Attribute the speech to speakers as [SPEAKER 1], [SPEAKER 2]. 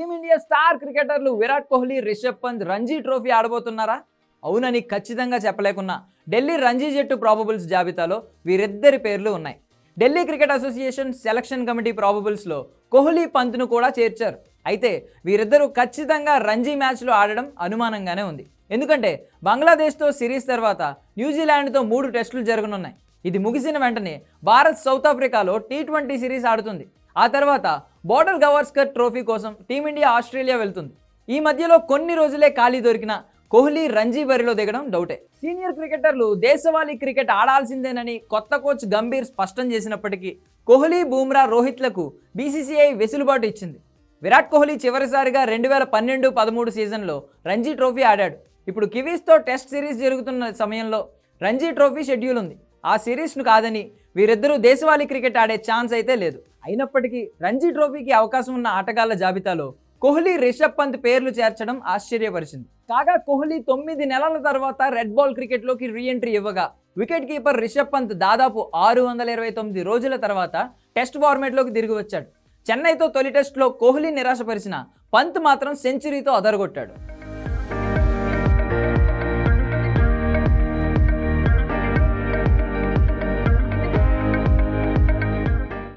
[SPEAKER 1] Team India star క్రికెటర్లు Virat Kohli Rishabh Pant Ranji trophy ఆడబోతున్నారా? అవునని ఖచ్చితంగా చెప్పలేకున్నా ఢిల్లీ రంజీ జట్టు ప్రాబబుల్స్ జాబితాలో వీరిద్దరి పేర్లు ఉన్నాయి. Delhi cricket association selection committee ప్రాబబుల్స్లో Kohli పంత్ను కూడా చేర్చారు. అయితే వీరిద్దరూ ఖచ్చితంగా రంజీ మ్యాచ్లో ఆడడం అనుమానంగానే ఉంది. ఎందుకంటే బంగ్లాదేశ్తో సిరీస్ తర్వాత న్యూజిలాండ్తో మూడు టెస్టులు జరగనున్నాయి. ఇది ముగిసిన వెంటనే భారత్ సౌత్ ఆఫ్రికాలో టీ ట్వంటీ సిరీస్ ఆడుతుంది. ఆ తర్వాత బోర్డర్ గవాస్కర్ ట్రోఫీ కోసం టీమిండియా ఆస్ట్రేలియా వెళ్తుంది. ఈ మధ్యలో కొన్ని రోజులే ఖాళీ దొరికిన కోహ్లీ రంజీ బరిలో దిగడం డౌటే. సీనియర్ క్రికెటర్లు దేశవాళీ క్రికెట్ ఆడాల్సిందేనని కొత్త కోచ్ గంభీర్ స్పష్టం చేసినప్పటికీ కోహ్లీ బూమ్రా రోహిత్లకు బీసీసీఐ వెసులుబాటు ఇచ్చింది. విరాట్ కోహ్లీ చివరిసారిగా రెండు వేల పన్నెండు పదమూడు సీజన్లో రంజీ ట్రోఫీ ఆడాడు. ఇప్పుడు కివీస్తో టెస్ట్ సిరీస్ జరుగుతున్న సమయంలో రంజీ ట్రోఫీ షెడ్యూల్ ఉంది. ఆ సిరీస్ను కాదని వీరిద్దరూ దేశవాళీ క్రికెట్ ఆడే ఛాన్స్ అయితే లేదు. అయినప్పటికీ రంజీ ట్రోఫీకి అవకాశం ఉన్న ఆటగాళ్ళ జాబితాలో కోహ్లీ రిషబ్ పంత్ పేర్లు చేర్చడం ఆశ్చర్యపరిచింది. కాగా కోహ్లీ తొమ్మిది నెలల తర్వాత రెడ్ బాల్ క్రికెట్లోకి రీఎంట్రీ ఇవ్వగా వికెట్ కీపర్ రిషబ్ పంత్ దాదాపు ఆరు వందల ఇరవై తొమ్మిది రోజుల తర్వాత టెస్ట్ ఫార్మేట్లోకి తిరిగి వచ్చాడు. చెన్నైతో తొలి టెస్ట్లో కోహ్లీ నిరాశపరిచిన పంత్ మాత్రం సెంచరీతో అదరగొట్టాడు.